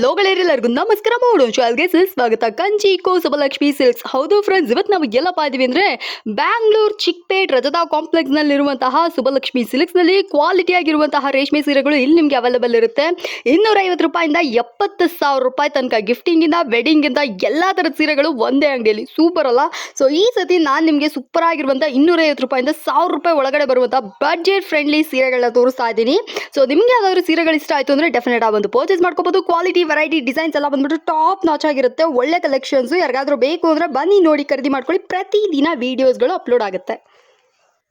ಲೋಗಳೆಲ್ಲರಿಗೂ ನಮಸ್ಕಾರ ಮಾಡೋಣ ಚಾಲ್ಗೆ ಸ್ವಾಗತ. Kanchi co, Subalakshmi silks. ಹೌದು ಫ್ರೆಂಡ್ಸ್ ಇವತ್ತು ನಾವು ಎಲ್ಲಪ್ಪ ಇದೀವಿ ಅಂದ್ರೆ ಬ್ಯಾಂಗ್ಳೂರ್ ಚಿಕ್ಪೇಟ್ ರಜತಾ ಕಾಂಪ್ಲೆಕ್ಸ್ ನಲ್ಲಿರುವಂತಹ ಸುಬಲಕ್ಷ್ಮಿ ಸಿಲ್ಕ್ಸ್ನಲ್ಲಿ ಕ್ವಾಲಿಟಿ ಆಗಿರುವಂತಹ ರೇಷ್ಮೆ ಸೀರೆಗಳು ಇಲ್ಲಿ ನಿಮಗೆ ಅವೈಲೇಬಲ್ ಇರುತ್ತೆ. ಇನ್ನೂರ ಐವತ್ತು ರೂಪಾಯಿಂದ ಎಪ್ಪತ್ತು ಸಾವಿರ ರೂಪಾಯಿ ತನಕ ಗಿಫ್ಟಿಂಗಿಂದ ಇಂದ ಎಲ್ಲ ತರದ ಸೀರೆಗಳು ಒಂದೇ ಅಂಗಡಿಯಲ್ಲಿ. ಸೂಪರ್ ಅಲ್ಲ? ಸೊ ಈ ಸತಿ ನಾನು ನಿಮಗೆ ಸೂಪರ್ ಆಗಿರುವಂಥ ಇನ್ನೂರ ಐವತ್ತು ರೂಪಾಯಿಂದ ಸಾವಿರ ರೂಪಾಯಿ ಒಳಗಡೆ ಬರುವಂಥ ಬಡ್ಜೆಟ್ ಫ್ರೆಂಡ್ಲಿ ಸೀರೆಗಳನ್ನ ತೋರಿಸ್ತಾ ಇದ್ದೀನಿ. ಸೊ ನಿಮಗೆ ಯಾವ್ದಾದ್ರು ಸೀರೆಗಳು ಇಷ್ಟ ಆಯ್ತು ಅಂದ್ರೆ ಡೆಫಿನೆಟ್ ಆ ಒಂದು ಪರ್ಚೇಸ್ ಮಾಡ್ಕೋಬೋದು. ಕ್ವಾಲಿಟಿ ವೆರೈಟಿ ಡಿಸೈನ್ಸ್ ಎಲ್ಲ ಬಂದ್ಬಿಟ್ಟು ಟಾಪ್ ನಾಚ್ ಆಗಿರುತ್ತೆ. ಒಳ್ಳೆ ಕಲೆಕ್ಷನ್ಸ್ ಯಾರಿಗಾದ್ರೂ ಬೇಕು ಅಂದ್ರೆ ಬನ್ನಿ ನೋಡಿ, ಖರೀದಿ ಮಾಡ್ಕೊಳ್ಳಿ. ಪ್ರತಿದಿನ ವಿಡಿಯೋಸ್ಗಳು ಅಪ್ಲೋಡ್ ಆಗುತ್ತೆ.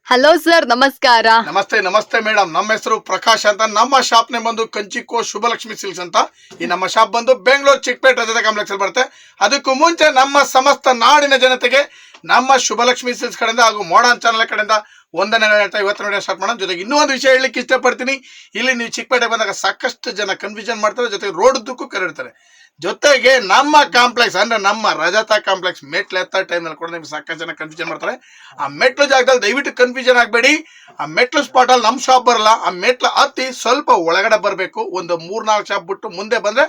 ಹಲೋ ಸರ್ ನಮಸ್ಕಾರ. ನಮಸ್ತೆ ನಮಸ್ತೆ ಮೇಡಮ್ ನಮ್ಮ ಹೆಸರು ಪ್ರಕಾಶ್ ಅಂತ. ನಮ್ಮ ಶಾಪ್ ನೇ ಬಂದು ಕಂಚಿಕೋ ಶುಭಲಕ್ಷ್ಮಿ ಸಿಲ್ಕ್ಸ್ ಅಂತ. ಈ ನಮ್ಮ ಶಾಪ್ ಬಂದು ಬೆಂಗಳೂರು ಚಿಕ್ಕಪೇಟೆ ಕಾಂಪ್ಲೆಕ್ಸ್ ಬರುತ್ತೆ. ಅದಕ್ಕೂ ಮುಂಚೆ ನಮ್ಮ ಸಮಸ್ತ ನಾಡಿನ ಜನತೆಗೆ ನಮ್ಮ ಶುಭಲಕ್ಷ್ಮಿ ಸಿಲ್ಸ್ ಕಡೆಯಿಂದ ಹಾಗೂ ಮೋಡನ್ ಚಾನಲ್ ಕಡೆಯಿಂದ ಒಂದನೇ ಹೇಳ್ತಾ ಇವತ್ತು ನೋಡಿ ಸ್ಟಾರ್ಟ್ ಮಾಡೋಣ. ಜೊತೆಗೆ ಇನ್ನೂ ಒಂದು ವಿಷಯ ಹೇಳಲಿಕ್ಕೆ ಇಷ್ಟಪಡ್ತೀನಿ. ಇಲ್ಲಿ ನೀವು ಚಿಕ್ಕಪೇಟೆ ಬಂದಾಗ ಸಾಕಷ್ಟು ಜನ ಕನ್ಫ್ಯೂಷನ್ ಮಾಡ್ತಾರೆ. ಜೊತೆಗೆ ರೋಡ್ ದುಕ್ಕು ಕರೆಡ್ತಾರೆ. ಜೊತೆಗೆ ನಮ್ಮ ಕಾಂಪ್ಲೆಕ್ಸ್ ಅಂದ್ರೆ ನಮ್ಮ ರಜತ ಕಾಂಪ್ಲೆಕ್ಸ್ ಮೆಟ್ಲು ಎತ್ತ ಟೈಮ್ನಲ್ಲಿ ಕೂಡ ನಿಮ್ಗೆ ಸಾಕಷ್ಟು ಜನ ಕನ್ಫ್ಯೂಷನ್ ಮಾಡ್ತಾರೆ. ಆ ಮೆಟ್ಲು ಜಾಗದಲ್ಲಿ ದಯವಿಟ್ಟು ಕನ್ಫ್ಯೂಷನ್ ಆಗಬೇಡಿ. ಆ ಮೆಟ್ಲು ಸ್ಪಾಟ್ ಅಲ್ಲಿ ನಮ್ಮ ಶಾಪ್ ಬರಲ್ಲ. ಆ ಮೆಟ್ಲು ಹತ್ತಿ ಸ್ವಲ್ಪ ಒಳಗಡೆ ಬರಬೇಕು. ಒಂದು ಮೂರ್ನಾಲ್ಕು ಶಾಪ್ ಬಿಟ್ಟು ಮುಂದೆ ಬಂದ್ರೆ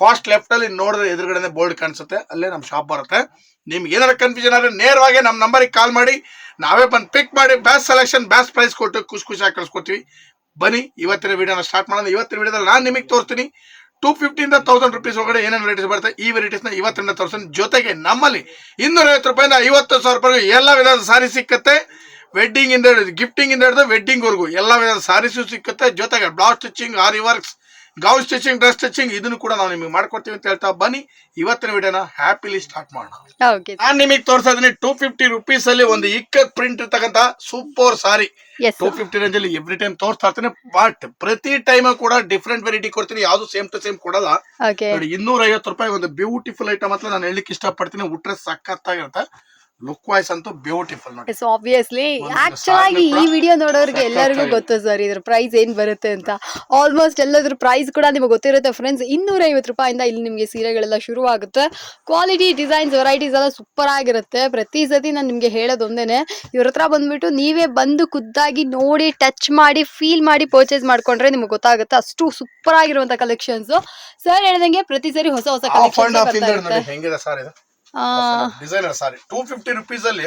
ಫಾಸ್ಟ್ ಲೆಫ್ಟಲ್ಲಿ ನೋಡಿದ್ರೆ ಎದುರುಗಡೆ ಬೋರ್ಡ್ ಕಾಣಿಸುತ್ತೆ. ಅಲ್ಲೇ ನಮ್ಮ ಶಾಪ್ ಬರುತ್ತೆ. ನಿಮ್ಗೆ ಏನಾರ ಕನ್ಫ್ಯೂಷನ್ ಆದರೆ ನೇರವಾಗಿ ನಮ್ಮ ನಂಬರಿಗೆ ಕಾಲ್ ಮಾಡಿ. ನಾವೇ ಬಂದು ಪಿಕ್ ಮಾಡಿ ಬ್ಯಾಸ್ಟ್ ಸೆಲೆಕ್ಷನ್ ಬ್ಯಾಸ್ಟ್ ಪ್ರೈಸ್ ಕೊಟ್ಟು ಖುಷಿ ಖುಷಿಯಾಗಿ ಕಳಿಸ್ಕೊಡ್ತೀವಿ. ಬನ್ನಿ, ಇವತ್ತಿನ ವಿಡಿಯೋನ ಸ್ಟಾರ್ಟ್ ಮಾಡೋಣ. ಇವತ್ತಿನ ವಿಡಿಯೋದಲ್ಲಿ ನಾನು ನಿಮಗೆ ತೋರಿಸ್ತೀನಿ. ಟೂ ಫಿಫ್ಟಿಯಿಂದ ತೌಸಂಡ್ ರುಪೀಸ್ ಒಳಗಡೆ ಏನೇನು ವೆರೈಟೀಸ್ ಬರುತ್ತೆ? ಈ ವೆರೈಟೀಸ್ನ ಇವತ್ತರಿಂದ ತೌಸಂಡ್ ಜೊತೆಗೆ ನಮ್ಮಲ್ಲಿ ಇನ್ನೂರ ಐವತ್ತು ರೂಪಾಯಿಂದ ಐವತ್ತು ಸಾವಿರ ರೂಪಾಯಿ ಎಲ್ಲ ವಿಧದ ಸಾರಿ ಸಿಕ್ಕತ್ತೆ. ವೆಡ್ಡಿಂಗಿಂದ ಹಿಡಿದು ಗಿಫ್ಟಿಂಗ್ ಇಂದ ಹಿಡಿದು ವೆಡ್ಡಿಂಗ್ವರೆಗೂ ಎಲ್ಲ ವಿಧದ ಸಾರೀಸು ಸಿಕ್ಕುತ್ತೆ. ಜೊತೆಗೆ block stitching aari works gown stitching dress stitching ಇದನ್ನು ಕೂಡ ನಾವು ನಿಮಗೆ ಮಾಡ್ಕೊಡ್ತೀವಿ ಅಂತ ಹೇಳ್ತಾ ಬನ್ನಿ. ಇವತ್ತಿನ ವಿಡಿಯೋನ ಹ್ಯಾಪಿಲಿ ಸ್ಟಾರ್ಟ್ ಮಾಡೋಣ. ನಾನು ನಿಮಗೆ ತೋರಿಸ್ತಾ ಇದೀನಿ ಟೂ ಫಿಫ್ಟಿ ರುಪೀಸ್ ಅಲ್ಲಿ ಒಂದು ಇಕ್ಕತ್ ಪ್ರಿಂಟ್ ಇರ್ತಕ್ಕಂತ super sari two fifty range ಅಲ್ಲಿ ಎವ್ರಿ ಟೈಮ್ ತೋರಿಸ್ತಾ ಇರ್ತೀನಿ ಬಟ್ ಪ್ರತಿ ಟೈಮ್ ಕೂಡ ಡಿಫ್ರೆಂಟ್ ವೆರೈಟಿ ಕೊಡ್ತೀನಿ ಯಾವ್ದು ಸೇಮ್ ಟು ಸೇಮ್ ಕೊಡಲ್ಲ. ನೋಡಿ ಇನ್ನೂರ ಐವತ್ತು ರೂಪಾಯಿ ಒಂದು ಬ್ಯೂಟಿಫುಲ್ ಐಟಮ್ ಅಂತ ನಾನು ಹೇಳಲಿಕ್ಕೆ ಇಷ್ಟಪಡ್ತೀನಿ ಉಟ್ರೆ ಸಖತ್ತಾಗಿರುತ್ತೆ. ಲುಕ್ ವೈಸ್ ಅಂತೂ ಬ್ಯೂಟಿಫುಲ್ ನೋಡಿ. ಆಬ್ವಿಯಸ್ಲಿ ಆಕ್ಚುಲ್ ಆಗಿ ಈ ವಿಡಿಯೋ ನೋಡೋರಿಗೆ ಎಲ್ಲರಿಗೂ ಗೊತ್ತು ಸರ್ ಇದ್ರ ಪ್ರೈಸ್ ಏನ್ ಬರುತ್ತೆ ಅಂತ. ಆಲ್ಮೋಸ್ಟ್ ಎಲ್ಲದ್ರ ಪ್ರೈಸ್ ಕೂಡ ನಿಮಗೆ ಗೊತ್ತಿರುತ್ತೆ ಫ್ರೆಂಡ್ಸ್ ಇನ್ನೂರ ಐವತ್ತು ರೂಪಾಯಿಂದ ಇಲ್ಲಿ ನಿಮಗೆ ಸೀರೆಗಳೆಲ್ಲ ಶುರು ಆಗುತ್ತೆ ಕ್ವಾಲಿಟಿ ಡಿಸೈನ್ಸ್ ವೆರೈಟೀಸ್ ಎಲ್ಲ ಸೂಪರ್ ಆಗಿರುತ್ತೆ. ಪ್ರತಿ ಸತಿ ನಾನು ನಿಮಗೆ ಹೇಳೋದೊಂದೇನೆ ಇವ್ರ ಹತ್ರ ಬಂದ್ಬಿಟ್ಟು ನೀವೇ ಬಂದು ಖುದ್ದಾಗಿ ನೋಡಿ ಟಚ್ ಮಾಡಿ ಫೀಲ್ ಮಾಡಿ ಪರ್ಚೇಸ್ ಮಾಡ್ಕೊಂಡ್ರೆ ನಿಮ್ಗೆ ಗೊತ್ತಾಗುತ್ತೆ. ಅಷ್ಟು ಸೂಪರ್ ಆಗಿರುವಂತ ಕಲೆಕ್ಷನ್ಸ್ ಸರ್ ಹೇಳ್ದಂಗೆ ಪ್ರತಿ ಸರಿ ಹೊಸ ಹೊಸ of designer sari two fifty rupees ಅಲ್ಲಿ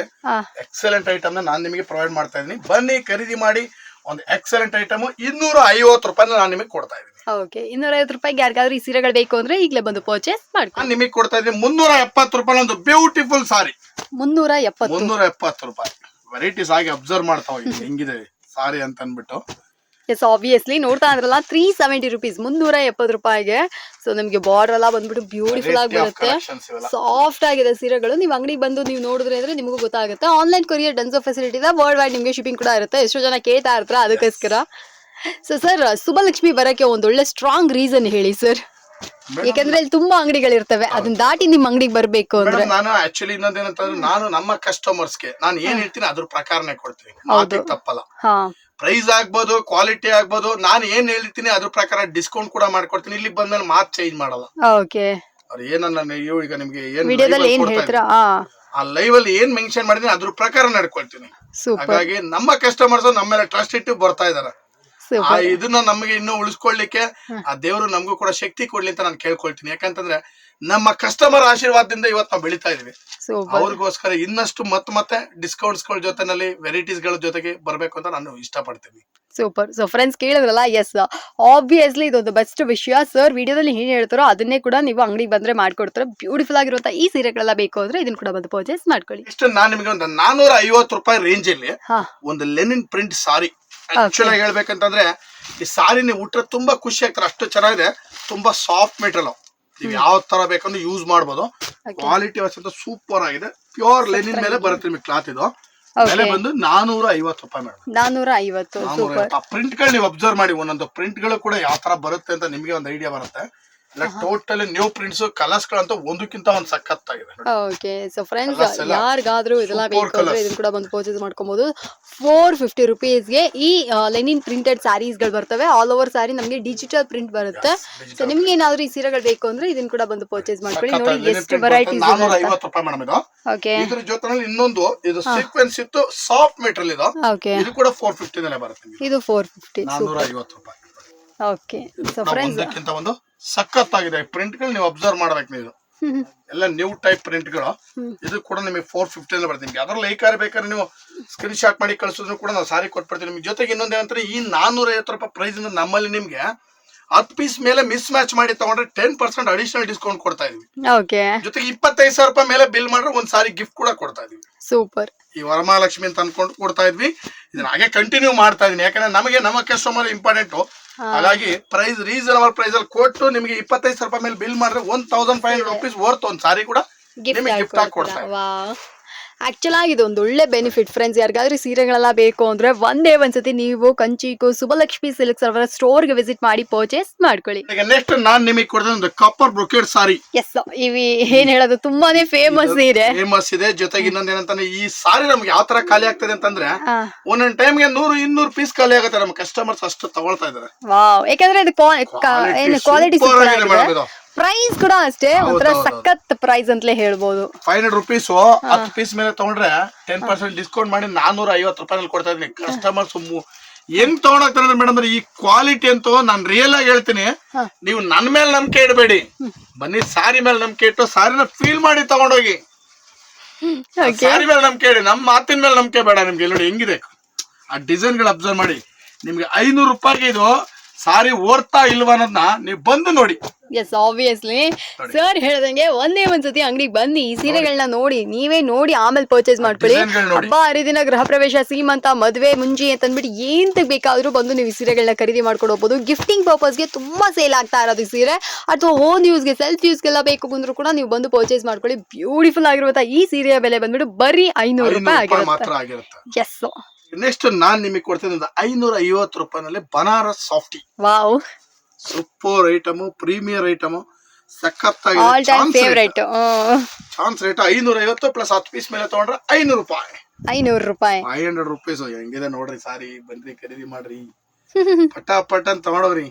ಎಕ್ಸಲೆಂಟ್ ಐಟಮ್ ನಾನು ನಿಮಗೆ ಪ್ರೊವೈಡ್ ಮಾಡ್ತಾ ಇದ್ದೀನಿ ಬನ್ನಿ ಖರೀದಿ ಮಾಡಿ ಒಂದು ಎಕ್ಸಲೆಂಟ್ ಐಟಮ್ ಇನ್ನೂರ ಐವತ್ತು ರೂಪಾಯಿ ನಾನು ನಿಮಗೆ ಕೊಡ್ತಾ ಇದ್ದೀನಿ ಓಕೆ ಇನ್ನೂರ ಐವತ್ತು ರೂಪಾಯಿಗೆ ಯಾರಿಗಾದ್ರೂ ಈ ಸೀರೆಗಳು ಬೇಕು ಅಂದ್ರೆ ಈಗಲೇ ಬಂದು ಪರ್ಚೇಸ್ ಮಾಡಿ ನಾನು ನಿಮಗೆ ಕೊಡ್ತಾ ಇದ್ದೀನಿ ಮುನ್ನೂರ ಎಪ್ಪತ್ತು ರೂಪಾಯಿ ಒಂದು ಬ್ಯೂಟಿಫುಲ್ ಸಾರಿ. ಮುನ್ನೂರ ಎಪ್ಪತ್ತು ಮುನ್ನೂರ ಎಪ್ಪತ್ತು ರೂಪಾಯಿ. ವೆರೈಟೀಸ್ ಆಗಿ ಅಬ್ಸರ್ವ್ ಮಾಡ್ತಾ ಹೋಗಿ ಹೆಂಗಿದೆ ಸಾರಿ ಅಂತ ಅಂದ್ಬಿಟ್ಟು ಎಸ್ ಆಬ್ವಿಯಸ್ಲಿ ನೋಡ್ತಾ ಇದ್ರಲ್ಲ ತ್ರೀ ಸೆವೆಂಟಿ ರುಪೀಸ್ ಮುನ್ನೂರ ಎಪ್ಪತ್ತು ರೂಪಾಯಿಗೆ. ಸೊ ನಿಮಗೆ ಬಾರ್ಡರ್ ಎಲ್ಲ ಬಂದ್ಬಿಟ್ಟು ಬ್ಯೂಟಿಫುಲ್ ಆಗಿ ಬರುತ್ತೆ. ಸಾಫ್ಟ್ ಆಗಿದೆ ಸೀರೆಗಳು. ನೀವು ಅಂಗಡಿಗೆ ಬಂದು ನೀವು ನೋಡಿದ್ರೆ ಅಂದ್ರೆ ನಿಮಗೂ ಗೊತ್ತಾಗುತ್ತೆ. ಆನ್ಲೈನ್ ಕೊರಿಯರ್ ಡನ್ಸೋ ಫೆಸಿಲಿಟಿ ಇದೆ. ವರ್ಲ್ಡ್ ವೈಡ್ ನಿಮಗೆ ಶಿಪ್ಪಿಂಗ್ ಕೂಡ ಇರುತ್ತೆ. ಎಷ್ಟೋ ಜನ ಕೇಳ್ತಾ ಇರ್ತಾರೆ ಅದಕ್ಕೋಸ್ಕರ. ಸೊ ಸರ್ ಸುಬಲಕ್ಷ್ಮಿ ಬರಕ್ಕೆ ಒಳ್ಳೆ ಸ್ಟ್ರಾಂಗ್ ರೀಸನ್ ಹೇಳಿ ಸರ್ ಯಾಕಂದ್ರೆ ಇಲ್ಲಿ ತುಂಬಾ ಅಂಗಡಿಗಳಿರ್ತವೆ ಅದನ್ನ ದಾಟಿ ನಿಮ್ ಅಂಗಡಿಗೆ ಬರ್ಬೇಕು ಅಂದ್ರೆ. ನಾನು ಆಕ್ಚುಲಿ ಇನ್ನೊಂದೇನಂತಂದ್ರೆ ನಾನು ನಮ್ಮ ಕಸ್ಟಮರ್ಸ್ಗೆ ನಾನು ಏನ್ ಹೇಳ್ತೀನಿ ಅದ್ರ ಪ್ರಕಾರನೇ ಕೊಡ್ತೀನಿ. ತಪ್ಪಲ್ಲ. ಪ್ರೈಸ್ ಆಗ್ಬೋದು ಕ್ವಾಲಿಟಿ ಆಗ್ಬೋದು ನಾನು ಏನ್ ಹೇಳ್ತೀನಿ ಅದ್ರ ಪ್ರಕಾರ ಡಿಸ್ಕೌಂಟ್ ಕೂಡ ಮಾಡ್ಕೊಡ್ತೀನಿ. ಇಲ್ಲಿ ಬಂದ್ಮೇಲೆ ಮಾತ್ ಚೇಂಜ್ ಮಾಡಲ್ಲ. ಓಕೆ ಅವ್ರು ಏನನ್ನ ನೀವು ಈಗ ನಿಮ್ಗೆ ಏನ್ ವಿಡಿಯೋದಲ್ಲಿ ಏನ್ ಹೇಳ್ತೀರಾ? ಆ. ಲೈವ್ ಅಲ್ಲಿ ಏನ್ ಮೆನ್ಷನ್ ಮಾಡಿದೀನಿ ಅದ್ರ ಪ್ರಕಾರ ನಡ್ಕೊಳ್ತೀನಿ. ಹಾಗಾಗಿ ನಮ್ಮ ಕಸ್ಟಮರ್ಸ್ ನಮ್ಮ ಮೇಲೆ ಟ್ರಸ್ಟ್ ಇಟ್ಟು ಬರ್ತಾ ಇದಾರೆ ಆ ಇದನ್ನ ನಮಗೆ ಇನ್ನು ಉಳಿಸ್ಕೊಳ್ಳಿಕ್ಕೆ ಆ ದೇವರು ನಮಗೂ ಕೂಡ ಶಕ್ತಿ ಕೊಡ್ಲಿ ಅಂತ ನಾನು ಕೇಳ್ಕೊಳ್ತೀನಿ. ಯಾಕಂತಂದ್ರೆ ನಮ್ಮ ಕಸ್ಟಮರ್ ಆಶೀರ್ವಾದದಿಂದ ಇವತ್ತು ನಾವು ಬೆಳಿತಾ ಇದೀವಿ. ಅವ್ರಿಗೋಸ್ಕರ ಇನ್ನಷ್ಟು ಮತ್ತೆ ಮತ್ತೆ ಡಿಸ್ಕೌಂಟ್ಸ್ಗಳ ಜೊತೆನಲ್ಲಿ ವೆರೈಟೀಸ್ಗಳ ಜೊತೆಗೆ ಬರಬೇಕು ಅಂತ ನಾನು ಇಷ್ಟಪಡ್ತೀನಿ. ಸೂಪರ್ ಸೊ ಫ್ರೆಂಡ್ಸ್ ಕೇಳಿದ್ರಲ್ಲ ಎಸ್ ಆಬ್ವಿಯಸ್ಲಿ ಇದೊಂದು ಬೆಸ್ಟ್ ವಿಷಯ. ಸರ್ ವಿಡಿಯೋದಲ್ಲಿ ಏನು ಹೇಳ್ತಾರೋ ಅದನ್ನೇ ಕೂಡ ನೀವು ಅಂಗಡಿಗೆ ಬಂದ್ರೆ ಮಾಡ್ಕೊಡ್ತಾರೆ. ಬ್ಯೂಟಿಫುಲ್ ಆಗಿರುವಂತ ಈ ಸೀರೆಗಳೆಲ್ಲ ಬೇಕು ಅಂದ್ರೆ ಇದನ್ನ ಕೂಡ ಬಂದು ಪರ್ಚೇಸ್ ಮಾಡ್ಕೊಳ್ಳಿ. ಇಷ್ಟು ನಾನು ನಿಮಗೆ ಒಂದು ನಾನೂರ ಐವತ್ತು ರೂಪಾಯಿ ರೇಂಜ್ ಅಲ್ಲಿ ಒಂದು ಲೆನಿನ್ ಪ್ರಿಂಟ್ ಸಾರಿ ಆಕ್ಚುಲ್ ಆಗಿ ಹೇಳ್ಬೇಕಂತಂದ್ರೆ ಈ ಸಾರಿ ನೀವು ಉಟ್ರೆ ತುಂಬಾ ಖುಷಿ ಆಗ್ತಾರೆ. ಅಷ್ಟು ಚೆನ್ನಾಗಿದೆ. ತುಂಬಾ ಸಾಫ್ಟ್ ಮೆಟೀರಿಯಲ್ ನೀವು ಯಾವ ತರ ಬೇಕಂದ್ರೆ ಯೂಸ್ ಮಾಡಬಹುದು. ಕ್ವಾಲಿಟಿ ಅಂತ ಸೂಪರ್ ಆಗಿದೆ. ಪ್ಯೂರ್ ಲೆನಿನ್ ಮೇಲೆ ಬರುತ್ತೆ ನಿಮಗೆ ಕ್ಲಾತ್ ಇದು. ಬೆಲೆ ಬಂದು ನಾನೂರ ಐವತ್ತು ರೂಪಾಯಿ ಮೇಡಮ್. ನಾನೂರ ಐವತ್ತು ಪ್ರಿಂಟ್ಗಳು ನೀವು ಅಬ್ಸರ್ವ್ ಮಾಡಿ ಒಂದೊಂದು ಪ್ರಿಂಟ್ಗಳು ಕೂಡ ಯಾವ ತರ ಬರುತ್ತೆ ಅಂತ ನಿಮಗೆ ಒಂದು ಐಡಿಯಾ ಬರುತ್ತೆ. ಇಲ್ಲ ಟೋಟಲಿ ನ್ಯೂ ಪ್ರಿಂಟ್ಸ್ ಕಲರ್ಸ್ ಗಳಂತ ಒಂದಕ್ಕಿಂತ ಒಂದ್ ಸಖತ್ ಆಗಿದೆ ಓಕೆ ಸೊ ಫ್ರೆಂಡ್ಸ್ ಯಾರಿಗಾದ್ರೂ ಇದೆಲ್ಲ ಬೇಕು ಅಂದ್ರೆ ಇದನ್ನ ಕೂಡ ಬಂದು ಪರ್ಚೇಸ್ ಮಾಡ್ಕೊಬಹುದು ಫೋರ್ ಫಿಫ್ಟಿ ರುಪೀಸ್ಗೆ ಈ ಲೆನಿನ್ ಪ್ರಿಂಟೆಡ್ ಸ್ಯಾರೀಸ್ಗಳು ಬರ್ತವೆ. ಆಲ್ ಓವರ್ ಸ್ಯಾರಿ ನಮಗೆ ಡಿಜಿಟಲ್ ಪ್ರಿಂಟ್ ಬರುತ್ತೆ. ಸೊ ನಿಮ್ಗೆ ಏನಾದ್ರೂ ಈ ಸೀರೆಗಳು ಬೇಕು ಅಂದ್ರೆ ಇದನ್ನ ಕೂಡ ಬಂದು ಪರ್ಚೇಸ್ ಮಾಡ್ಕೊಳ್ಳಿ ನೋಡಿ ಸಖತ್ತಾಗಿದೆ. ಎಷ್ಟು. ವೆರೈಟೀಸ್ ಓಕೆ ಇದ್ರ ಜೊತೆನಲ್ಲಿ ಇನ್ನೊಂದು ಇದು ಸೀಕ್ವೆನ್ಸ್ ಇತ್ತು ಸಾಫ್ಟ್ ಮೆಟೀರಿಯಲ್ ಇದು. ಓಕೆ ಇದು ಕೂಡ ಫೋರ್ ಫಿಫ್ಟಿ ಬರುತ್ತೆ. ಇದು ಫೋರ್ ಫಿಫ್ಟಿ ನಾನೂರ ಐವತ್ತು ರೂಪಾಯಿ. ಓಕೆ ಸೊ ಫ್ರೆಂಡ್ಸ್ ಒಂದು ಸಖತ್ತಾಗಿದೆ. ಪ್ರಿಂಟ್ಗಳು ನೀವು ಅಬ್ಸರ್ವ್ ಮಾಡ್ಬೇಕು ನೀವು. ಎಲ್ಲ ನ್ಯೂ ಟೈಪ್ ಪ್ರಿಂಟ್ಗಳು ಗಳು ಇದು ಕೂಡ ನಿಮಗೆ ಫೋರ್ ಫಿಫ್ಟಿ ಅಲ್ಲಿ ಬರುತ್ತೆ. ನಿಮ್ಗೆ ಅದ್ರಲ್ಲಿ ಏಕಾರ ಬೇಕಾದ್ರೆ ನೀವು ಸ್ಕ್ರೀನ್ ಶಾಟ್ ಮಾಡಿ ಕಳಿಸಿದ್ರು ಕೂಡ ನಾವು ಸಾರಿ ಕೊಟ್ಬಿಡ್ತೀನಿ. ನಿಮ್ಗೆ ಜೊತೆಗೆ ಇನ್ನೊಂದು ಈ ನಾನ್ನೂರ ಐವತ್ತು ರೂಪಾಯಿ ಪ್ರೈಸ್ ನಮ್ಮಲ್ಲಿ ನಿಮ್ಗೆ ಹತ್ತು ಪೀಸ್ ಮೇಲೆ ಮಿಸ್ ಮ್ಯಾಚ್ ಮಾಡಿ ತಗೊಂಡ್ರೆ ಟೆನ್ ಪರ್ಸೆಂಟ್ ಅಡಿಷನಲ್ ಡಿಸ್ಕೌಂಟ್ ಕೊಡ್ತಾ ಇದೀವಿ. ಓಕೆ ಜೊತೆಗೆ ಇಪ್ಪತ್ತೈದು ಸಾವಿರ ರೂಪಾಯಿ ಮೇಲೆ ಬಿಲ್ ಮಾಡಿದ್ರೆ ಒಂದ್ ಸಾರಿ ಗಿಫ್ಟ್ ಕೂಡ ಕೊಡ್ತಾ ಇದೀವಿ. ಸೂಪರ್ ಈ ವರಮಹಾಲಕ್ಷ್ಮಿ ಅಂತ ಅನ್ಕೊಂಡು ಕೊಡ್ತಾ ಇದ್ವಿ. ಇದನ್ನ ಹಾಗೆ ಕಂಟಿನ್ಯೂ ಮಾಡ್ತಾ ಇದೀನಿ. ಯಾಕಂದ್ರೆ ನಮಗೆ ನಮ್ಮ ಕಸ್ಟಮರ್ ಇಂಪಾರ್ಟೆಂಟ್ ಹಾಗಾಗಿ ಪ್ರೈಸ್ ರೀಸನಬಲ್ ಪ್ರೈಸ್ ಅಲ್ಲಿ ಕೊಟ್ಟು ನಿಮಗೆ ಇಪ್ಪತ್ತೈದು ಸಾವಿರ ರೂಪಾಯಿ ಮೇಲೆ ಬಿಲ್ ಮಾಡಿದ್ರೆ one thousand five hundred rupees worth ಒಂದ್ ಸಾರಿ ಕೂಡ ನಿಮಗೆ ಗಿಫ್ಟ್ ಆಗಿ ಕೊಡ್ತಾ ಇದ್ದೀವಿ. ಇದೊಂದು ಆಕ್ಚುಲ್ ಇದು ಒಂದು ಒಳ್ಳೆ ಬೆನಿಫಿಟ್ ಫ್ರೆಂಡ್ಸ್ ಯಾರಿಗಾದ್ರೂ ಸೀರೆಗಳೆಲ್ಲ ಬೇಕು ಅಂದ್ರೆ ಒಂದೇ ಒಂದ್ಸತಿ ನೀವು ಕಂಚಿಕು ಸುಬಲಕ್ಷ್ಮಿ ಸಿಲ್ಕ್ಸ್ ಅವರ ಸ್ಟೋರ್ಗೆ ವಿಸಿಟ್ ಮಾಡಿ ಪರ್ಚೇಸ್ ಮಾಡ್ಕೊಳ್ಳಿ. ಈಗ ನೆಕ್ಸ್ಟ್ ನಾನ್ ನಿಮಗೆ ಕೊಡ್ತೇನೆ ಒಂದು ಕಾಪರ್ ಬ್ರೊಕೇಡ್ ಸಾರಿ ಎಸ್ ಇವಿ ಏನ್ ಹೇಳೋದು? ತುಂಬಾನೇ ಫೇಮಸ್ ಇದೆ ಫೇಮಸ್ ಇದೆ. ಜೊತೆಗೆ ಇನ್ನೊಂದ್ ಏನಂತಾನೆ ಈ ಸಾರಿ ನಮ್ಗೆ ಯಾವ ತರ ಖಾಲಿ ಆಗ್ತದೆ ಅಂತಂದ್ರೆ ಒಂದೊಂದು ಟೈಮ್ ಟೈಮ್ಗೆ ನೂರು ಇನ್ನೂರು ಪೀಸ್ ಖಾಲಿ ಆಗುತ್ತೆ. ನಮ್ಮ ಕಸ್ಟಮರ್ಸ್ ಅಷ್ಟು ತಗೊಳ್ತಾ ಇದಾರೆ ವಾವ್ ಯಾಕಂದ್ರೆ ಇದು ಏನು ಕ್ವಾಲಿಟಿ ಪ್ರೈಸ್ ಕೂಡ ಅಷ್ಟೇ ಒಂಥರ. ಸಖತ್ ಪ್ರೈಸ್ ಅಂತಲೇ ಹೇಳ್ಬೋದು. ಫೈವ್ ಹಂಡ್ರೆಡ್ ರುಪೀಸ್ ಹತ್ತು ಪೀಸ್ ಮೇಲೆ ತಗೊಂಡ್ರೆ ಟೆನ್ ಪರ್ಸೆಂಟ್ ಡಿಸ್ಕೌಂಟ್ ಮಾಡಿ ನಾನೂರ ಐವತ್ತು ರೂಪಾಯಿ ಕೊಡ್ತಾ ಇದ್ದೀನಿ. ಕಸ್ಟಮರ್ ಸುಮ್ಮು. ಹೆಂಗ್ ತಗೊಂಡೋಗ್ತಾರೆ ಮೇಡಮ್ ಈ ಕ್ವಾಲಿಟಿ ಅಂತ ನಾನು ರಿಯಲ್ ಆಗಿ ಹೇಳ್ತೀನಿ. ನೀವು ನನ್ನ ಮೇಲೆ ನಂಬಿಕೆ ಇಡಬೇಡಿ. ಬನ್ನಿ ಸಾರಿ ಮೇಲೆ ನಂಬಿಕೆ ಇಟ್ಟು ಸಾರಿನ ಫೀಲ್ ಮಾಡಿ ತಗೊಂಡೋಗಿ. ಸಾರಿ ಮೇಲೆ ನಂಬಿಕೆ ಇಡಿ ನಮ್ಮ ಮಾತಿನ ಮೇಲೆ ನಂಬಿಕೆ ಬೇಡ ನಿಮ್ಗೆ. ನೋಡಿ ಹೆಂಗಿದೆ? ಆ ಡಿಸೈನ್ಗಳು ಅಬ್ಸರ್ವ್ ಮಾಡಿ. ನಿಮ್ಗೆ ಐನೂರು ರೂಪಾಯಿಗೆ ಇದು ಸಾರಿ ಓರ್ತಾ ಇಲ್ವಾ ಅನ್ನೋದನ್ನ ನೀವು ಬಂದು ನೋಡಿ. ಎಸ್ ಆಬ್ವಿಯಸ್ಲಿ ಸರ್ ಹೇಳ್ದಂಗೆ ಒಂದೇ ಒಂದ್ಸತಿ ಅಂಗಡಿಗೆ ಬನ್ನಿ ಈ ಸೀರೆಗಳನ್ನ ನೋಡಿ ನೀವೇ ನೋಡಿ ಆಮೇಲೆ ಪರ್ಚೇಸ್ ಮಾಡ್ಕೊಳ್ಳಿ. ಹಬ್ಬ ಹರಿದಿನ ಗೃಹ ಪ್ರವೇಶ ಸೀಮಂತ ಮದುವೆ ಮುಂಜಿ ಅಂತ ಅಂದ್ಬಿಟ್ಟು ಏನ್ ಬೇಕಾದ್ರೂ ಬಂದು ನೀವು ಈ ಸೀರೆಗಳನ್ನ ಖರೀದಿ ಮಾಡ್ಕೊಂಡು ಹೋಗ್ಬೋದು. ಗಿಫ್ಟಿಂಗ್ ಪರ್ಪಸ್ಗೆ ತುಂಬಾ ಸೇಲ್ ಆಗ್ತಾ ಇರೋದು ಈ ಸೀರೆ. ಅಥವಾ ಓನ್ ಯೂಸ್ಗೆ ಸೆಲ್ಫ್ ಯೂಸ್ಗೆಲ್ಲ ಬೇಕು ಅಂದ್ರೂ ಕೂಡ ನೀವು ಬಂದು ಪರ್ಚೇಸ್ ಮಾಡ್ಕೊಳ್ಳಿ. ಬ್ಯೂಟಿಫುಲ್ ಆಗಿರುವಂತಹ ಈ ಸೀರೆಯ ಬೆಲೆ ಬಂದ್ಬಿಟ್ಟು ಬರೀ ಐನೂರು ರೂಪಾಯಿ ಆಗಿರುತ್ತೆ. ಎಸ್ ನೆಕ್ಸ್ಟ್ ನಾನ್ ನಿಮಗೆ ಕೊಡ್ತೀನಿ ಒಂದು ಐನೂರ ಐವತ್ತು ರೂಪಾಯಿನಲ್ಲಿ Banaras softy. Wow. Super item premier item. All time favourite chance rate ಐನೂರ ಐವತ್ತು ಪ್ಲಸ್ ಹತ್ತು ಪೀಸ್ ಮೇಲೆ ತಗೊಂಡ್ರೆ ಐನೂರು ರೂಪಾಯಿ ಐನೂರು ರೂಪಾಯಿ. ಫೈವ್ ಹಂಡ್ರೆಡ್ ರುಪೀಸ್ ಹೆಂಗಿದೆ ನೋಡ್ರಿ ಸಾರಿ ಬನ್ರಿ ಖರೀದಿ ಮಾಡ್ರಿ. ಪಟ ಪಟ ಅಂತ ತಗೊಂಡೋಗ್ರಿ.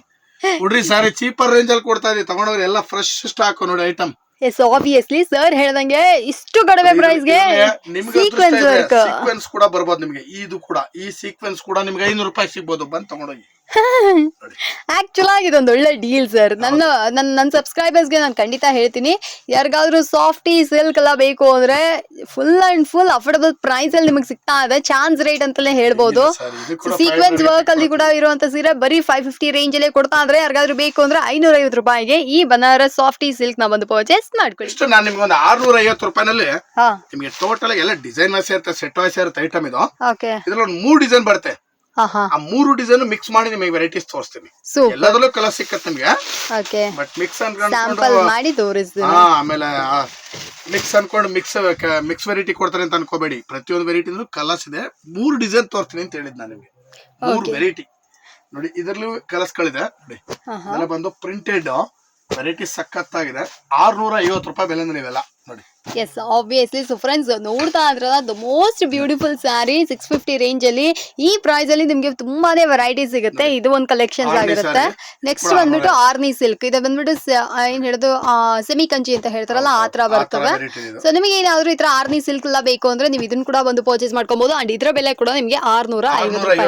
ಹುಡ್ರಿ ಸಾರಿ ಚೀಪರ್ ರೇಂಜ್ ಅಲ್ಲಿ ಕೊಡ್ತಾ ಇದೀವಿ ತಗೊಂಡೋಗ್ರಿ ಎಲ್ಲ ಫ್ರೆಶ್ ಸ್ಟಾಕ್ ನೋಡಿ ಐಟಮ್ ಎಸ್ ಆಬ್ವಿಯಸ್ಲಿ ಸರ್ ಹೇಳ್ದಂಗೆ ಇಷ್ಟು ಕಡಿಮೆ ಪ್ರೈಸ್ಗೆ ಸೀಕ್ವೆನ್ಸ್ ವರ್ಕ್ ಸೀಕ್ವೆನ್ಸ್ ಕೂಡ ಬರ್ಬೋದು ನಿಮ್ಗೆ. ಇದು ಕೂಡ ಈ ಸೀಕ್ವೆನ್ಸ್ ಕೂಡ ನಿಮ್ಗೆ ಐನೂರು ರೂಪಾಯಿ ಸಿಗ್ಬೋದು. ಬಂದ್ ತಗೊಂಡೋಗಿ. ಆಕ್ಚುಲ್ ಆಗಿ ಇದೊಂದು ಒಳ್ಳೆ ಡೀಲ್ ಸರ್ ನನ್ನ ನನ್ನ ನನ್ನ ಸಬ್ಸ್ಕ್ರೈಬರ್ಸ್ಗೆ ನಾನು ಖಂಡಿತ ಹೇಳ್ತೀನಿ. ಯಾರಿಗಾದ್ರೂ ಸಾಫ್ಟಿ ಸಿಲ್ಕ್ ಎಲ್ಲ ಬೇಕು ಅಂದ್ರೆ full and full affordable price ಅಲ್ಲಿ ನಿಮಗೆ ಸಿಗ್ತಾ ಇದೆ. ಚಾನ್ಸ್ ರೇಟ್ ಅಂತಲೇ ಹೇಳ್ಬೋದು. ಸೀಕ್ವೆನ್ಸ್ 500 ವರ್ಕ್ ಅಲ್ಲಿ ಕೂಡ ಇರುವಂತ ಸೀರೆ ಬರೀ ಫೈವ್ ಫಿಫ್ಟಿ ರೇಂಜ್ ಅಲ್ಲೇ ಕೊಡ್ತಾ ಅಂದ್ರೆ ಯಾರಿಗಾದ್ರೂ ಬೇಕು ಅಂದ್ರೆ ಐನೂರ ಐವತ್ತು ರೂಪಾಯಿಗೆ ಈ ಬನಾರಸ್ ಸಾಫ್ಟಿ ಸಿಲ್ಕ್ನ ಬಂದು ಪರ್ಚೇಸ್ ಮಾಡ್ಕೊಳ್ಳಿ. ಇಷ್ಟು ನಾನು ನಿಮ್ಗೆ ಒಂದು ಆರ್ನೂರ ಐವತ್ತು ರೂಪಾಯಿನಲ್ಲಿ ನಿಮ್ಗೆ ಟೋಟಲ್ ಎಲ್ಲ ಡಿಸೈನ್ ಸೆಟ್ ಇರುತ್ತೆ ಐಟಮ್ ಇದು. ಓಕೆ ಇದ್ರಲ್ಲಿ ಒಂದು ಮೂರು ಡಿಸೈನ್ ಬರುತ್ತೆ. ಆ ಮೂರು ಡಿಸೈನ್ ಮಿಕ್ಸ್ ಮಾಡಿ ನಿಮಗೆ ವೆರೈಟೀಸ್ ತೋರಿಸ್ತೀನಿ. ಎಲ್ಲದಲ್ಲೂ ಎಲ್ಲದರಲ್ಲೂ ಕಲರ್ ಸಿಕ್ಕತ್ತೆ ನಿಮಗೆ. ಓಕೆ ಬಟ್ ಮಿಕ್ಸ್ ಅನ್ಕೊಂಡು ಮಾಡಿ ತೋರಿಸ್ತೀನಿ ಹಾ ಆಮೇಲೆ ಮಿಕ್ಸ್ ಅನ್ಕೊಂಡು ಮಿಕ್ಸ್ ಮಿಕ್ಸ್ ವೆರೈಟಿ ಕೊಡ್ತಾರೆ ಅಂತ ಅನ್ಕೋಬೇಡಿ. ಪ್ರತಿಯೊಂದು ವೆರೈಟಿ ಕಲರ್ಸ್ ಇದೆ. ಮೂರು ಡಿಸೈನ್ ತೋರಿಸ್ತೀನಿ ಅಂತ ಹೇಳಿದ್ ನಾನು ನಿಮಗೆ. ಮೂರು ವೆರೈಟಿ ನೋಡಿ ಇದರಲ್ಲೂ ಕಲರ್ಸ್ ಗಳಿದೆ ನೋಡಿ ಬಂದು ಪ್ರಿಂಟೆಡ್ ವೆರೈಟಿ ಸಖತ್ತಾಗಿದೆ. ಆರ್ನೂರ ಐವತ್ತು ರೂಪಾಯಿ ಬೆಲೆ ಅಂದ್ರೆ ಇವೆಲ್ಲ ಎಸ್ ಆಬ್ವಿಯಸ್ಲಿ ಸೊ ಫ್ರೆಂಡ್ಸ್ ನೋಡ್ತಾ ಇದ್ರಲ್ಲ the most beautiful sari six fifty range ಅಲ್ಲಿ. ಈ ಪ್ರೈಸ್ ಅಲ್ಲಿ ನಿಮ್ಗೆ ತುಂಬಾನೇ ವೆರೈಟಿ ಸಿಗುತ್ತೆ. ಇದು ಒಂದು ಕಲೆಕ್ಷನ್ಸ್ ಆಗಿರುತ್ತೆ. ನೆಕ್ಸ್ಟ್ ಬಂದ್ಬಿಟ್ಟು ಆರ್ನಿ ಸಿಲ್ಕ್ ಇದು ಬಂದ್ಬಿಟ್ಟು ಏನ್ ಹೇಳುದು ಸೆಮಿ ಕಂಚಿ ಅಂತ ಹೇಳ್ತಾರಲ್ಲ ಆ ತರ ಬರ್ತವೆ. ಸೊ ನಿಮಗೆ ಏನಾದ್ರು ಈ ತರ ಆರ್ನಿ ಸಿಲ್ಕ್ ಎಲ್ಲ ಬೇಕು ಅಂದ್ರೆ ನೀವು ಇದನ್ನ ಕೂಡ ಬಂದು ಪರ್ಚೇಸ್ ಮಾಡ್ಕೊಬಹುದು ಅಂಡ್ ಇದ್ರ ಬೆಲೆ ಕೂಡ ನಿಮ್ಗೆ ಆರ್ನೂರ ಐವತ್ತು ರೂಪಾಯಿ.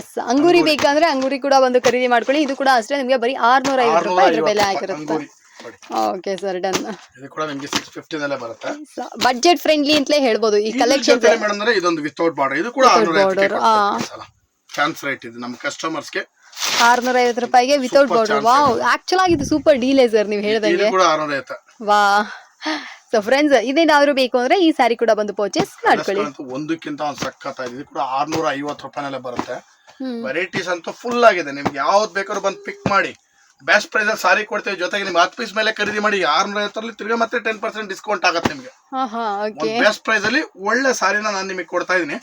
ಎಸ್ ಅಂಗೂರಿ ಬೇಕಂದ್ರೆ ಅಂಗೂರಿ ಕೂಡ ಬಂದು ಖರೀದಿ ಮಾಡ್ಕೊಳ್ಳಿ. ಇದು ಕೂಡ ಅಷ್ಟೇ ನಿಮಗೆ ಬರೀ ಆರ್ನೂರ ಐವತ್ತು ರೂಪಾಯಿ ಇದ್ರ ಬೆಲೆ ಆಗಿರುತ್ತೆ? ಓಕೆ ಸರ್ ಡನ್ ಇದು ಕೂಡ ನಿಮಗೆ 650 ನಲ್ಲೇ ಬರುತ್ತೆ. ಬಜೆಟ್ ಫ್ರೆಂಡ್ಲಿ ಅಂತಲೇ ಹೇಳ್ಬೋದು. ಈ ಕಲೆಕ್ಷನ್ ಮೇಡಂ ಅಂದ್ರೆ ಇದೊಂದು ವಿತೌಟ್ ಬಾರ್ಡರ್ ಇದು ಕೂಡ Without border, ಆ. ಚಾನ್ಸ್ ರೇಟ್ ಇದು. ನಮ್ಮ ಕಸ್ಟಮರ್ಸ್ಗೆ 650 ರೂಪಾಯಿಗೆ ವಿತೌಟ್ ಬಾರ್ಡರ್ ವಾವ್ ಆಕ್ಚುಲ್ ಇದು. ಸೂಪರ್ ಡೀಲ್ ಸರ್ ನೀವು ಇದು ಹೇಳ್ದಂಗೆ. ಕೂಡ ಆರ್ನೂರ ಐವತ್ತು ವಾ ಸೊ ಫ್ರೆಂಡ್ಸ್ ಇದೇನಾದ್ರು ಬೇಕು ಅಂದ್ರೆ ಈ ಸಾರಿ ಕೂಡ ಬಂದು ಪರ್ಚೇಸ್ ಮಾಡ್ಕೊಳ್ಳಿ. ಒಂದಕ್ಕಿಂತ ಒಂದು ಸಖತ್ ಇದು ಕೂಡ ಆರ್ನೂರ ಐವತ್ತು ರೂಪಾಯಿನಲ್ಲೇ ಬರುತ್ತೆ. ವೆರೈಟೀಸ್ ಅಂತೂ ಫುಲ್ ಆಗಿದೆ. ನಿಮ್ಗೆ ಯಾವ್ದು ಬೇಕಾದ್ರೂ ಬಂದು ಪಿಕ್ ಮಾಡಿ. ಬೆಸ್ಟ್ ಪ್ರೈಸ್ ಅಲ್ಲಿ ಸಾರಿ ಕೊಡ್ತೀವಿ ಜೊತೆಗೆ ನಿಮ್ಗೆ ಹತ್ತು ಪೀಸ್ ಮೇಲೆ ಖರೀದಿ ಮಾಡಿ ಆರ್ನೂರ ಐವತ್ತರಲ್ಲಿ ತಿರ್ಗಿ ಮತ್ತೆ ಟೆನ್ ಪರ್ಸೆಂಟ್ ಡಿಸ್ಕೌಂಟ್ ಆಗುತ್ತೆ ನಿಮಗೆ. ಬೆಸ್ಟ್ ಪ್ರೈಸ್ ಅಲ್ಲಿ ಒಳ್ಳೆ ಸಾರಿನ ನಾನು ನಿಮಗೆ ಕೊಡ್ತಾ ಇದ್ದೀನಿ.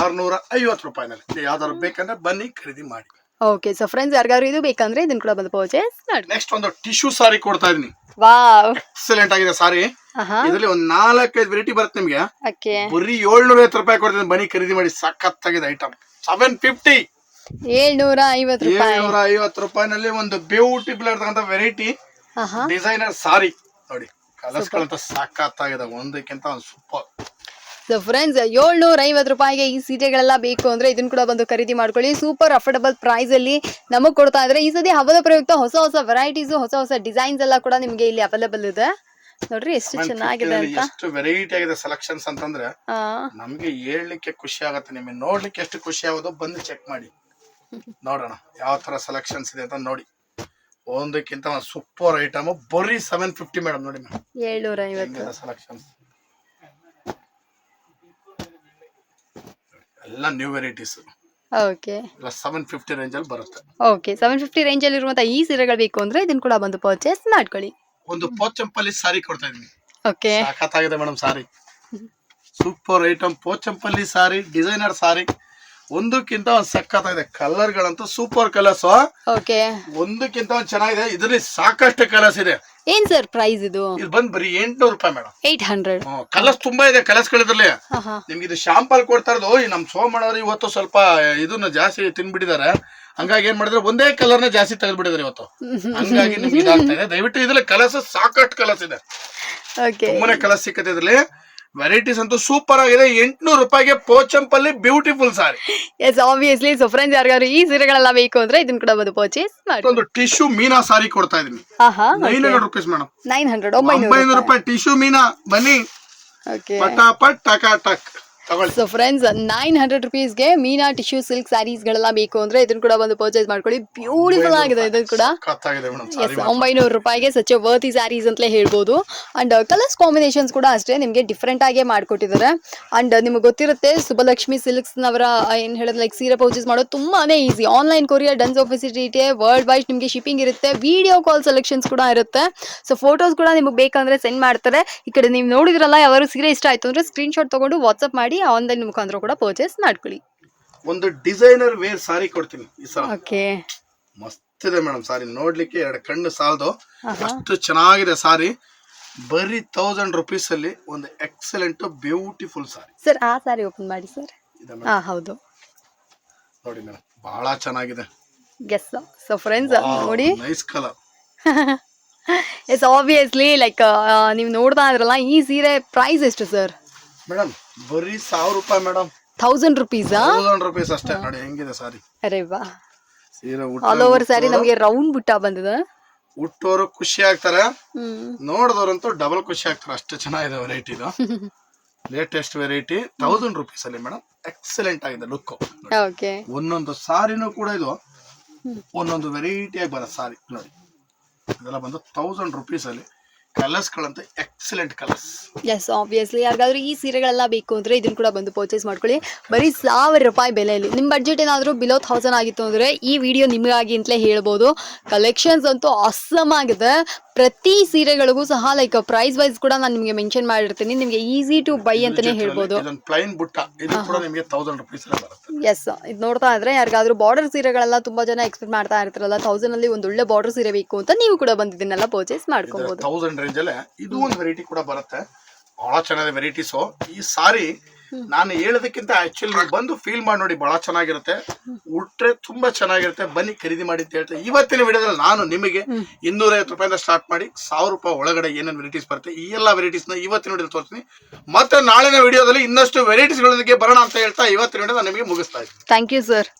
ಆರ್ನೂರ ಐವತ್ತು ರೂಪಾಯಿನಲ್ಲಿ. ಯಾವ್ದಾದ್ರು ಬೇಕಂದ್ರೆ ಬನ್ನಿ ಖರೀದಿ ಮಾಡಿ. ಓಕೆ ಸೊ ಫ್ರೆಂಡ್ಸ್ ಯಾರಿಗಾದ್ರು ಇದು ಬೇಕಂದ್ರೆ ಇದನ್ನ ಕೂಡ ಬಂದು ಪರ್ಚೇಸ್ ಮಾಡಿ ನೆಕ್ಸ್ಟ್ ಒಂದು ಟಿಶ್ಯೂ ಸಾರಿ ಕೊಡ್ತಾ ಇದೀನಿ ವಾವ್ ಎಕ್ಸಲೆಂಟ್ ಆಗಿದೆ ಸಾರಿ. ಇದರಲ್ಲಿ ಒಂದು ನಾಲ್ಕೈದು ವೆರೈಟಿ ಬರುತ್ತೆ ನಿಮಗೆ. ಬರೀ ಏಳ್ನೂರ ಐವತ್ತು ರೂಪಾಯಿ ಕೊಡ್ತೀನಿ ಬನ್ನಿ ಖರೀದಿ ಮಾಡಿ ಸಖತ್ತಾಗಿದೆ ಐಟಮ್ ಸೆವೆನ್ ಫಿಫ್ಟಿ ಏಳ್ನೂರ ಐವತ್ತು ರೂಪಾಯಿ. ಏಳ್ನೂರ ಐವತ್ತು ರೂಪಾಯಿನಲ್ಲಿ ಒಂದು ಬ್ಯೂಟಿಫುಲ್ ಇರ್ತಕ್ಕಂಥ ವೆರೈಟಿ ಆಹಾ. ಡಿಸೈನರ್ ಸಾರಿ ನೋಡಿ ಕಲರ್ಸ್ ಸಾಕಾಗಿದೆ ಒಂದಕ್ಕಿಂತ ಒಂದು ಸೂಪರ್ ಸೊ ಫ್ರೆಂಡ್ಸ್ ಏಳ್ನೂರ ಐವತ್ತು ರೂಪಾಯಿಗೆ ಈ ಸೀರೆಗಳೆಲ್ಲ ಬೇಕು ಅಂದ್ರೆ ಇದನ್ನ ಕೂಡ ಬಂದು ಖರೀದಿ ಮಾಡ್ಕೊಳ್ಳಿ. ಸೂಪರ್ ಅಫೋರ್ಡಬಲ್ ಪ್ರೈಸ್ ಅಲ್ಲಿ ನಮಗ್ ಕೊಡ್ತಾ ಇದ್ರೆ ಈ ಸತಿ ಹಬ್ಬದ ಪ್ರಯುಕ್ತ ಹೊಸ ಹೊಸ ವೆರೈಟೀಸ್ ಹೊಸ ಹೊಸ ಡಿಸೈನ್ಸ್ ಎಲ್ಲ ಕೂಡ ನಿಮ್ಗೆ ಇಲ್ಲಿ ಅವೈಲೇಬಲ್ ಇದೆ. ನೋಡ್ರಿ ಎಷ್ಟು ಚೆನ್ನಾಗಿದೆ ಅಂತ. ಎಷ್ಟು ವೆರೈಟಿ ಆಗಿದೆ ಸೆಲೆಕ್ಷನ್ಸ್ ಅಂತಂದ್ರೆ ಆ, ನಮ್ಗೆ ಹೇಳಲಿಕ್ಕೆ ಖುಷಿ ಆಗತ್ತೆ. ನಿಮಗೆ ನೋಡ್ಲಿಕ್ಕೆ ಎಷ್ಟು ಖುಷಿ ಆಗೋದು ಬಂದು ಚೆಕ್ ಮಾಡಿ. ನೋಡೋಣ ಯಾವ ಥರ ಸೆಲೆಕ್ಷನ್ಸ್ ಇದೆ ಅಂತ ನೋಡಿ. ಒಂದಕ್ಕಿಂತ ಒಂದು ಸೂಪರ್ ಐಟಮ್ ಬರೀ ಸೆವೆನ್ ಫಿಫ್ಟಿ ಮೇಡಮ್ ನೋಡಿ ಮೇಡಮ್ ಏಳ್ನೂರ ಐವತ್ತು. ಸೆಲೆಕ್ಷನ್ಸ್ ಎಲ್ಲ new varieties okay. Seven fifty ರೇಂಜಲ್ಲಿ ಬರುತ್ತೆ. ಓಕೆ ಸೆವೆನ್ ಫಿಫ್ಟಿ ರೇಂಜ್ ಅಲ್ಲಿ ಇರುವಂತ ಈ ಸೀರೆಗಳು ಬೇಕು ಅಂದರೆ ಇದನ್ನ ಕೂಡ ಬಂದು ಪರ್ಚೇಸ್ ಮಾಡ್ಕೊಳ್ಳಿ. ಒಂದು ಪೋಚಂಪಲ್ಲಿ ಸಾರಿ ಕೊಡ್ತಾ ಇದ್ದೀನಿ. ಓಕೆ. ಸಖತ್ತಾಗಿದೆ madam sari. Super item Pochampalli sari designer sari. ಒಂದಕ್ಕಿಂತ ಒಂದು ಸಖತ್ತಾಗಿದೆ. ಕಲರ್ಗಳಂತೂ ಸೂಪರ್ ಕಲರ್ಸ್ ಓಕೆ ಒಂದಕ್ಕಿಂತ ಒಂದ್ ಚೆನ್ನಾಗಿದೆ. ಇದರಲ್ಲಿ ಸಾಕಷ್ಟು ಕಲರ್ಸ್ ಇದೆ. ಏನ್ ಸರ್ ಪ್ರೈಸ್ ಇದು? ಇದು ಬಂದ್ ಬರೀ ಎಂಟ್ನೂರು ರೂಪಾಯಿ ಮೇಡಮ್ ಏಟ್ ಹಂಡ್ರೆಡ್ ಕಲರ್ಸ್ ತುಂಬಾ ಇದೆ ಕಲರ್ಸ್ ಗಳಿದ್ರಲ್ಲಿ ನಿಮ್ಗೆ ಇದು ಶಾಂಪಲ್ ಕೊಡ್ತಾ ಇರೋದು ನಮ್ ಸೋಮಣ್ಣವ್ರು ಇವತ್ತು ಸ್ವಲ್ಪ ಇದನ್ನ ಜಾಸ್ತಿ ತಿನ್ಬಿಟ್ಟಿದ್ದಾರೆ. ಹಂಗಾಗಿ ಏನ್ ಮಾಡಿದ್ರೆ ಒಂದೇ ಕಲರ್ನ ಜಾಸ್ತಿ ತೆಗೆದ್ಬಿಟ್ಟಿದ್ದಾರೆ ಇವತ್ತು. ಹಂಗಾಗಿ ನಿಮ್ಗೆ ಇದಾಗ್ತಾ ಇದೆ. ದಯವಿಟ್ಟು ಇದ್ರಲ್ಲಿ ಕಲರ್ಸ್ ಸಾಕಷ್ಟು ಕಲರ್ಸ್ ಇದೆ. ತುಂಬಾನೇ ಕಲರ್ಸ್ ಸಿಕ್ಕತ್ತೆ ಇದ್ರಲ್ಲಿ. ವೆರೈಟೀಸ್ ಅಂತೂ ಸೂಪರ್ ಆಗಿದೆ. ಎಂಟ್ನೂರು ರೂಪಾಯಿಗೆ Pochampalli beautiful sari yes obviously so friends ಯಾರಿಗಾದ್ರು ಈ ಸೀರೆಗಳೆಲ್ಲ ಬೇಕು ಅಂದ್ರೆ ಇದನ್ನ ಕೂಡ ಬಂದು ಪರ್ಚೇಸ್ ಮಾಡಿ. ಒಂದು ಟಿಶ್ಯೂ ಮೀನಾ ಸಾರಿ ಕೊಡ್ತಾ ಇದೀನಿ. Nine hundred rupees madam nine hundred ಒಂಬೈನೂರು ರೂಪಾಯಿ. ಟಿಶ್ಯೂ ಮೀನಾ ಬನ್ನಿ. ಓಕೆ ಪಟಾಪಟ್ ಟಕ. ಸೊ ಫ್ರೆಂಡ್ಸ್ ನೈನ್ ಹಂಡ್ರೆಡ್ ರುಪೀಸ್ಗೆ ಮೀನಾ ಟಿಶ್ಯೂ ಸಿಲ್ಕ್ ಸ್ಯಾರೀಸ್ಗಳೆಲ್ಲ ಬೇಕು ಅಂದ್ರೆ ಇದನ್ನ ಕೂಡ ಬಂದು ಪರ್ಚೇಸ್ ಮಾಡ್ಕೊಳ್ಳಿ. ಬ್ಯೂಟಿಫುಲ್ ಆಗಿದೆ ಇದನ್ನು ಕೂಡ. ಎಸ್ ಒಂಬೈನೂರು ರೂಪಾಯಿಗೆ ಸಚ್ ವರ್ತಿ ಸ್ಯಾರೀಸ್ ಅಂತಲೇ ಹೇಳ್ಬೋದು. ಅಂಡ್ ಕಲರ್ಸ್ ಕಾಂಬಿನೇಷನ್ಸ್ ಕೂಡ ಅಷ್ಟೇ ನಿಮಗೆ ಡಿಫ್ರೆಂಟ್ ಆಗೇ ಮಾಡಿಕೊಟ್ಟಿದ್ದಾರೆ. ಅಂಡ್ ನಿಮಗೆ ಗೊತ್ತಿರುತ್ತೆ ಸುಬ್ಬಲಕ್ಷ್ಮಿ ಸಿಲ್ಕ್ಸ್ ನವರ ಏನು ಹೇಳೋದು ಲೈಕ್ ಸೀರೆ ಪರ್ಚೇಸ್ ಮಾಡೋದು ತುಂಬಾನೇ easy online courier Dunzo facility world wide ನಿಮಗೆ ಶಿಪ್ಪಿಂಗ್ ಇರುತ್ತೆ. ವಿಡಿಯೋ ಕಾಲ್ ಸೆಲೆಕ್ಷನ್ಸ್ ಕೂಡ ಇರುತ್ತೆ. ಸೊ ಫೋಟೋಸ್ ಕೂಡ ನಿಮಗೆ ಬೇಕಂದ್ರೆ ಸೆಂಡ್ ಮಾಡ್ತಾರೆ. ಈ ಕಡೆ ನೀವು ನೋಡಿದ್ರಲ್ಲ ಯಾವಾದ್ರು ಸೀರೆ ಇಷ್ಟ ಆಯ್ತು ಅಂದ್ರೆ ಸ್ಕ್ರೀನ್ಶಾಟ್ ತಗೊಂಡು ವಾಟ್ಸ್ಆಪ್ ಮಾಡಿ ಆನ್ಲೈನ್ ಮುಖಾಂತರ ಕೂಡ ಪರ್ಚೇಸ್ ಮಾಡ್ಕೊಳ್ಳಿ. ಒಂದು ಡಿಸೈನರ್ ವೇರ್ ಸಾರಿ ಕೊಡ್ತೀನಿ ಈ ಸಲ. ಓಕೆ. ಮಸ್ತ್ ಇದೆ ಮೇಡಮ್ ಸಾರಿ ನೋಡ್ಲಿಕ್ಕೆ ಎರಡು ಕಣ್ಣು ಸಾಲದು. ಅಷ್ಟು ಚೆನ್ನಾಗಿದೆ ಸಾರಿ ಬರೀ ತೌಸಂಡ್ ರುಪೀಸ್ ಅಲ್ಲಿ ಒಂದು ಎಕ್ಸಲೆಂಟ್ ಬ್ಯೂಟಿಫುಲ್ ಸಾರಿ ಸರ್ ಆ ಸಾರಿ ಓಪನ್ ಮಾಡಿ ಸರ್. ಇದೆ ಹಾ ಹೌದು. ನೋಡಿ ಮೇಡಮ್ ಬಹಳ ಚೆನ್ನಾಗಿದೆ. ಗೆಸ್ ಸೊ ಫ್ರೆಂಡ್ಸ್ ನೋಡಿ. Nice colour yes obviously like ನೀವು ನೋಡ್ತಾ ಇದ್ರಲ್ಲ ಈ ಸೀರೆ ಪ್ರೈಸ್ ಎಷ್ಟು ಸರ್ ಮೇಡಮ್ ಬರೀ ಸಾವಿರ ರೂಪಾಯಿ ಮೇಡಮ್ ಥೌಸಂಡ್ ರುಪೀಸಾ ತೌಸಂಡ್ ರುಪೀಸ್ ಅಷ್ಟೇ ನೋಡಿ ಹೆಂಗಿದೆ ಸಾರಿ. ಅರೆ ವಾ ಸೀರೆ ಆಲ್ ಓವರ್ ಸ್ಯಾರಿ ನಮಗೆ ರೌಂಡ್ ಬುಟ್ಟ ಬಂದಿದೆ. ಹುಟ್ಟೋರು ಖುಷಿ ಆಗ್ತಾರೆ. ನೋಡಿದವ್ರಂತೂ ಡಬಲ್ ಖುಷಿ ಆಗ್ತಾರೆ ಅಷ್ಟು ಚೆನ್ನಾಗಿದೆ ವೆರೈಟಿ ಇದು. ಲೇಟೆಸ್ಟ್ ವೆರೈಟಿ ತೌಸಂಡ್ ರುಪೀಸ್ ಅಲ್ಲಿ ಮೇಡಮ್ ಎಕ್ಸಲೆಂಟ್ ಆಗಿದೆ ಲುಕ್ ಓಕೆ ಒಂದೊಂದು ಸಾರಿನೂ ಕೂಡ ಇದು. ಒಂದೊಂದು ವೆರೈಟಿ ಆಗಿ ಬರೋ ಸಾರಿ ನೋಡಿ. ಇದೆಲ್ಲ ಬಂದು ತೌಸಂಡ್ ರುಪೀಸ್ ಅಲ್ಲಿ. ಕಲರ್ಸ್ ಗಳಂತ ಎಕ್ಸಲೆಂಟ್ ಕಲರ್ಸ್ ಎಸ್ ಆಬ್ವಿಯಸ್ಲಿ ಯಾರಿಗಾದ್ರೂ ಈ ಸೀರೆಗಳೆಲ್ಲ ಬೇಕು ಅಂದ್ರೆ ಇದನ್ನ ಕೂಡ ಬಂದು ಪರ್ಚೇಸ್ ಮಾಡ್ಕೊಳ್ಳಿ. ಬರೀ ಸಾವಿರ ರೂಪಾಯಿ ಬೆಲೆಯಲ್ಲಿ ನಿಮ್ಮ ಬಜೆಟ್ ಏನಾದರೂ ಬಿಲೋ ಥೌಸಂಡ್ ಆಗಿತ್ತು ಅಂದ್ರೆ ಈ ವಿಡಿಯೋ ನಿಮಗಾಗಿ ಅಂತಲೇ ಹೇಳ್ಬೋದು. ಕಲೆಕ್ಷನ್ಸ್ ಅಂತೂ ಆಗಿದೆ. ಪ್ರತಿ ಸೀರೆಗಳಿಗೂ ಸಹ ಲೈಕ್ ಪ್ರೈಸ್ ವೈಸ್ ಕೂಡ ನಾನು ನಿಮಗೆ ಮೆನ್ಷನ್ ಮಾಡಿರ್ತೀನಿ. ನಿಮಗೆ ಈಸಿ ಟು ಬೈ ಅಂತಾನೆ ಹೇಳ್ಬೋದು. ಪ್ಲೈನ್ ಬುಟ್ಟ ಇದು ಕೂಡ ನಿಮಗೆ ತೌಸಂಡ್ ರುಪೀಸ್ ಬರುತ್ತೆ. ಎಸ್ ಇದು ನೋಡ್ತಾ ಇದ್ರೆ ಯಾರಿಗಾದ್ರೂ ಬಾರ್ಡರ್ ಸೀರೆಗಳೆಲ್ಲ ತುಂಬಾ ಜನ ಎಕ್ಸ್ಪೆಕ್ಟ್ ಮಾಡ್ತಾ ಇರ್ತಾರಲ್ಲ ತೌಸಂಡ್ ಅಲ್ಲಿ ಒಂದು ಒಳ್ಳೆ ಬಾರ್ಡರ್ ಸೀರೆ ಬೇಕು ಅಂತ ನೀವು ಕೂಡ ಬಂದಿದ್ದನ್ನೆಲ್ಲ ಪರ್ಚೇಸ್ ಮಾಡ್ಕೊಬಹುದು ತೌಸಂಡ್ ರೇಂಜ್ ಅಲ್ಲೇ ಇದು ಒಂದು ವೆರೈಟಿ ಕೂಡ ಬರುತ್ತೆ. ಬಹಳ ಚೆನ್ನಾಗಿದೆ ವೆರೈಟೀಸು ಈ ಸಾರಿ ನಾನು ಹೇಳೋದಕ್ಕಿಂತ ಆಕ್ಚುಲಿ ನೀವು ಬಂದು ಫೀಲ್ ಮಾಡಿ ನೋಡಿ ಬಹಳ ಚೆನ್ನಾಗಿರುತ್ತೆ. ಉಟ್ರೆ ತುಂಬಾ ಚೆನ್ನಾಗಿರುತ್ತೆ. ಬನ್ನಿ ಖರೀದಿ ಮಾಡಿ ಅಂತ ಹೇಳ್ತೇನೆ ಇವತ್ತಿನ ವಿಡಿಯೋದಲ್ಲಿ ನಾನು ನಿಮಗೆ ಇನ್ನೂರೈವತ್ತು ರೂಪಾಯಿಂದ ಸ್ಟಾರ್ಟ್ ಮಾಡಿ ಸಾವಿರ ರೂಪಾಯಿ ಒಳಗಡೆ ಏನೇನು ವೆರೈಟೀಸ್ ಬರುತ್ತೆ ಈ ಎಲ್ಲ ವೆರೈಟೀಸ್ನ ಇವತ್ತಿನ ವಿಡಿಯೋದಲ್ಲಿ ತೋರಿಸ್ತೀನಿ. ಮತ್ತೆ ನಾಳಿನ ವಿಡಿಯೋದಲ್ಲಿ ಇನ್ನಷ್ಟು ವೆರೈಟೀಸ್ಗಳೊಂದಿಗೆ ಬರೋಣ ಅಂತ ಹೇಳ್ತಾ ಇವತ್ತಿನ ವಿಡಿಯೋ ನಾನು ನಿಮಗೆ ಮುಗಿಸ್ತಾ ಇದ್ದೀನಿ. Thank you sir